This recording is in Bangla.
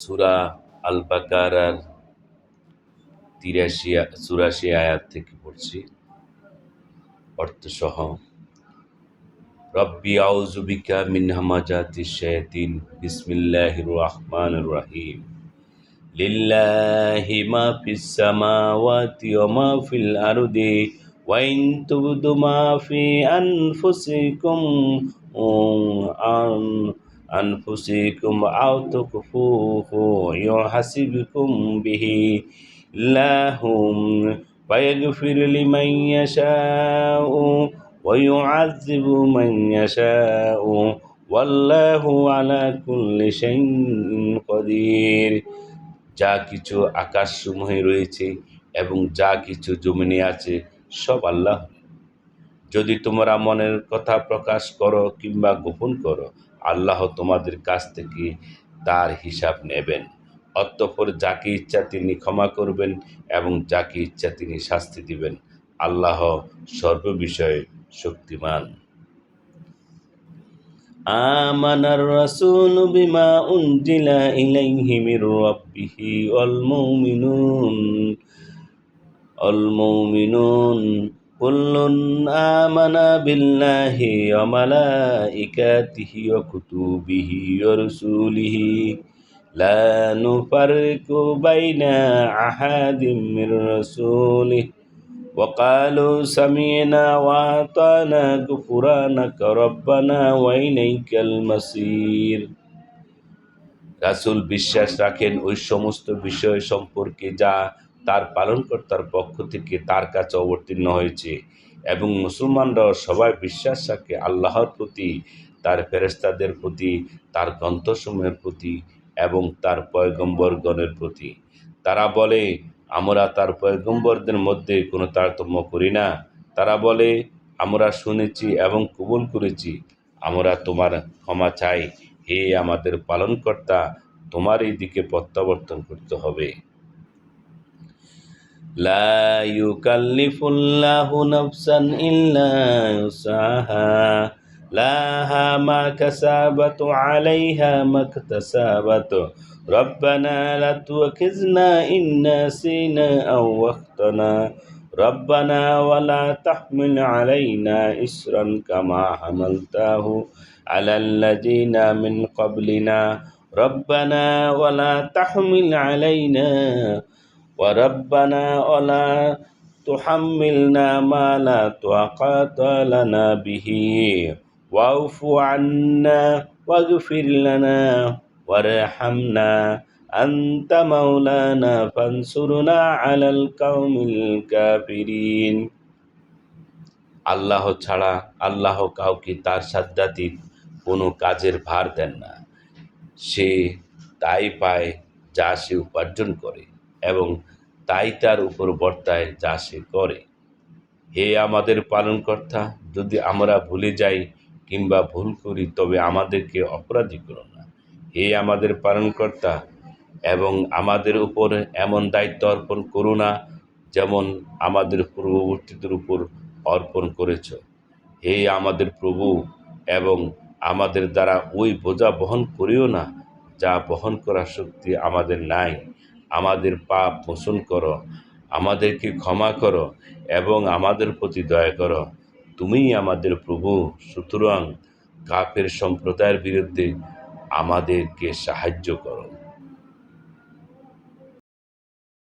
সূরা আল বাকারার তিরাশি চুরাশি আয়াত থেকে পড়ছি। অর্থসহ, রব্বি আউযু বিকা মিন হামাজাতি শায়াতিন, বিসমিল্লাহির রহমানির রহিম। লিল্লাহি মা ফিস সামাওয়াতি ওয়া মা ফিল আরদি, ওয়া ইন তুবদু মা ফি আনফুসিকুম আন أنفسكم أو تخفوه يحاسبكم به الله فيغفر لمن يشاء ويعذب من يشاء والله على كل شيء قدير যা কিছু আকাশসমূহে রয়েছে এবং যা কিছু জমিনে আছে সব আল্লাহ যদি তোমরা মনের কথা প্রকাশ করো কিংবা গোপন করো আল্লাহ তোমাদের কাছ থেকে তার হিসাব নেবেন অতঃপর যাকে ইচ্ছা তিনি ক্ষমা করবেন এবং যাকে ইচ্ছা তিনি শাস্তি দিবেন আল্লাহ সর্ববিষয়ে শক্তিমান آمن الرسول بما أنزل إليه من ربه والمؤمنون المؤمنون كل آمن بالله وملائكته وكتبه ورسوله لا نفرق بين أحد من رسوله وقالوا سمعنا وأطعنا غفرانك ربنا وإليك المصير রাসুল বিশ্বাস রাখেন ওই সমস্ত বিষয় সম্পর্কে যা তার পালনকর্তার পক্ষ থেকে তার কাছে অবতীর্ণ হয়েছে এবং মুসলমানরাও সবাই বিশ্বাস রাখে আল্লাহর প্রতি, তার ফেরেস্তাদের প্রতি, তার গ্রন্থসমূহের প্রতি এবং তার পয়গম্বরগণের প্রতি। তারা বলে, আমরা তার পয়গম্বরদের মধ্যে কোনো তারতম্য করি না। তারা বলে, আমরা শুনেছি এবং কবুল করেছি। আমরা তোমার ক্ষমা চাই। হে আমাদের পালনকর্তা, তোমার এই দিকে প্রত্যাবর্তন করতে হবে। لا يكلف الله نفسا إلا يسعها لها ما كسبت عليها ما اكتسبت. ربنا لا تؤاخذنا إن نسينا أو أخطأنا. ربنا ولا تحمل علينا إسرا كما حملته على الذين من قبلنا. ربنا ولا تحمل علينا وربنا ولا تحملنا ما لا طاقة لنا به واعف عنا واغفر لنا وارحمنا أنت مولانا فانصرنا على القوم الكافرين আল্লাহ ছাড়া আল্লাহ কাউকে তার সাধ্যাতীত কোনো কাজের ভার দেন না সে তাই পায় যা সে উপার্জন করে এবং তাই তার উপর বর্তায় যা সে করে। হে আমাদের পালনকর্তা, যদি আমরা ভুলে যাই কিংবা ভুল করি, তবে আমাদেরকে অপরাধী করো না। হে আমাদের পালনকর্তা, এবং আমাদের উপর এমন দায়িত্ব অর্পণ করো না, যেমন আমাদের পূর্ববর্তীদের উপর অর্পণ করেছ। হে আমাদের প্রভু, এবং আমাদের দ্বারা ওই বোঝা বহন করিও না, যা বহন করার শক্তি আমাদের নাই। আমাদের পাপ মোচন করো, আমাদেরকে ক্ষমা করো এবং আমাদের প্রতি দয়া করো। তুমিই আমাদের প্রভু, সুতরাং কাপের সম্প্রদায়ের বিরুদ্ধে আমাদেরকে সাহায্য করো।